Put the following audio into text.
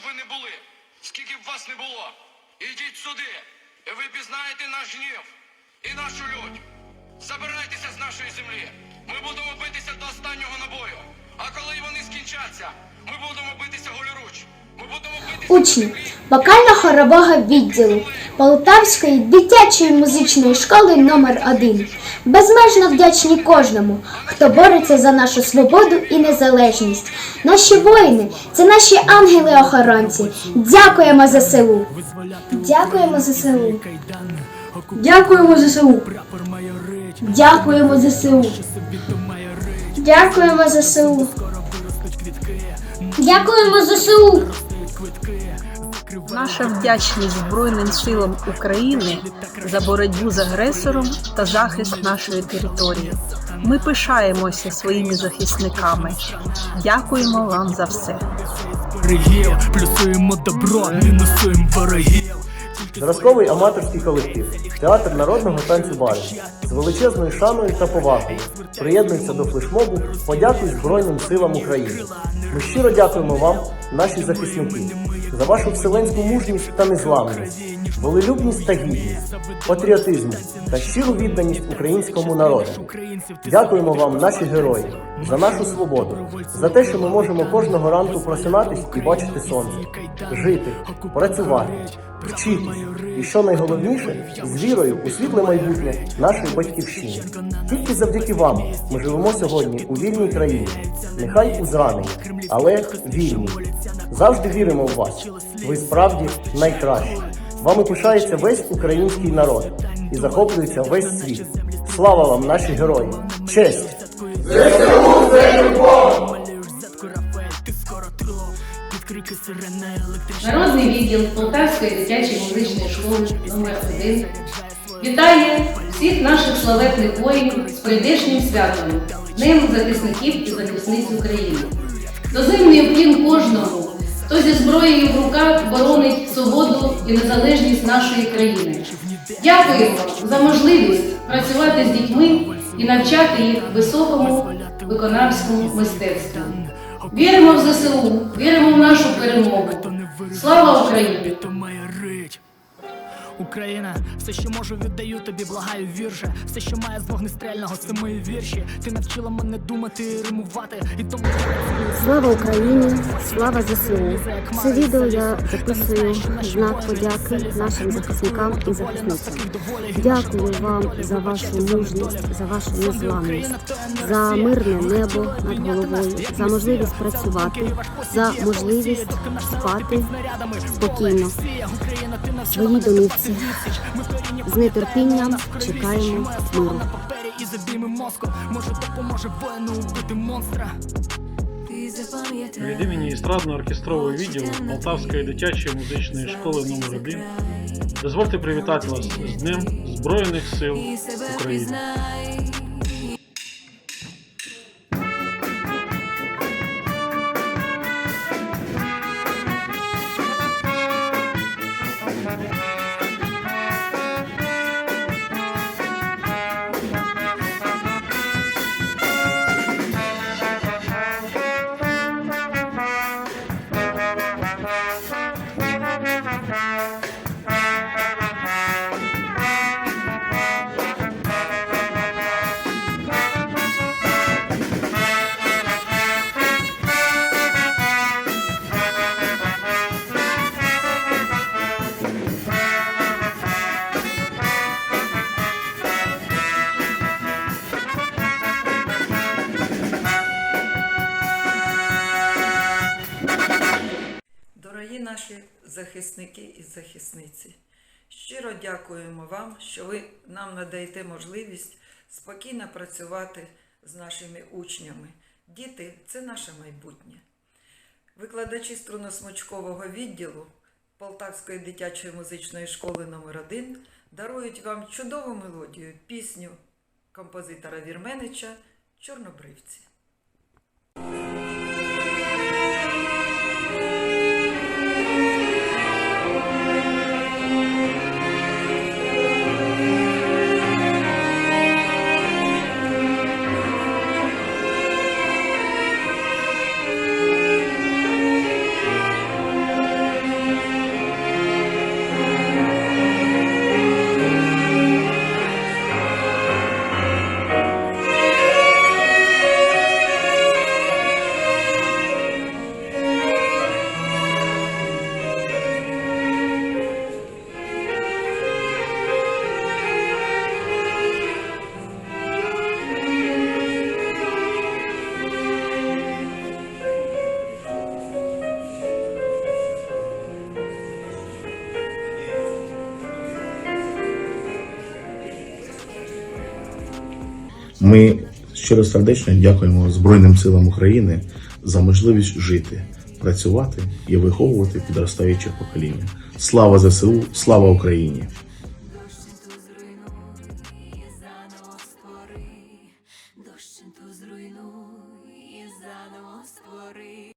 б ви не були, скільки б вас не було, ідіть сюди, і ви пізнаєте наш гнів і нашу лють. Забирайтеся з нашої землі. Ми будемо битися до останнього набою. А коли вони скінчаться, ми будемо битися голіруч. Ми будемо битися Учні вокально-хорового відділу Полтавської дитячої музичної школи номер 1 безмежно вдячні кожному, хто бореться за нашу свободу і незалежність. Наші воїни це наші ангели-охоронці. Дякуємо за ЗСУ. Дякуємо за ЗСУ. Дякуємо за ЗСУ. Дякуємо за ЗСУ. Дякуємо за ЗСУ. Дякуємо за ЗСУ. Наша вдячність Збройним силам України за боротьбу з агресором та захист нашої території. Ми пишаємося своїми захисниками. Дякуємо вам за все. плюсуємо добро, мінусуємо ворогів. Зразковий аматорський колектив, театр народного танцю барів з величезною шаною та повагою приєднується до флешмобу «Подякуй Збройним силам України. Ми щиро дякуємо вам, наші захисники, за вашу вселенську мужність та незламність, волелюбність та гідність, патріотизм та щиру відданість українському народу. Дякуємо вам, наші герої, за нашу свободу, за те, що ми можемо кожного ранку просинатись і бачити сонце, жити, працювати, вчитись і, що найголовніше, з вірою у світле майбутнє нашої батьківщини. Тільки завдяки вам ми живемо сьогодні у вільній країні, нехай у зраненні, але вільній. Завжди віримо в вас. Ви справді найкращі. Вами пишається весь український народ і захоплюється весь світ. Слава вам, наші герої! Честь! Крики сирени електричні. Народний відділ Полтавської дитячої музичної школи номер 1 вітає всіх наших славетних воїнів з прийдешнім святом, Днем захисників і захисниць України. Доземний уклін кожному, зі зброєю в руках боронить свободу і незалежність нашої країни. Дякуємо за можливість працювати з дітьми і навчати їх високому виконавському мистецтву. Віримо в ЗСУ, віримо в нашу перемогу. Слава Україні! Україна, все, що можу, віддаю тобі, благаю вірше. Все, що має з вогнестрельного, це мої вірші. Ти навчила мене думати, римувати, і тому Слава Україні! Слава ЗСУ! Це відео я записую знак подяки нашим захисникам і захисницям. Дякую вам за вашу мужність, за вашу незламність, за мирне небо над головою, за можливість працювати, за можливість спати спокійно. Свої домівці з нетерпінням чекаємо миру. і забійми мозку. Може, допоможе воїну убити монстра. Від імені естрадно-оркестрового відділу Полтавської дитячої музичної школи номер 1 дозвольте привітати вас з Днем Збройних сил України. Дорогі захисники і захисниці, щиро дякуємо вам, що ви нам надаєте можливість спокійно працювати з нашими учнями. Діти це наше майбутнє. Викладачі струносмичкового відділу Полтавської дитячої музичної школи номер 1 дарують вам чудову мелодію, пісню композитора Вірменича Чорнобривці. Ми щиросердечно дякуємо Збройним силам України за можливість жити, працювати і виховувати підростаюче покоління. Слава ЗСУ, слава Україні!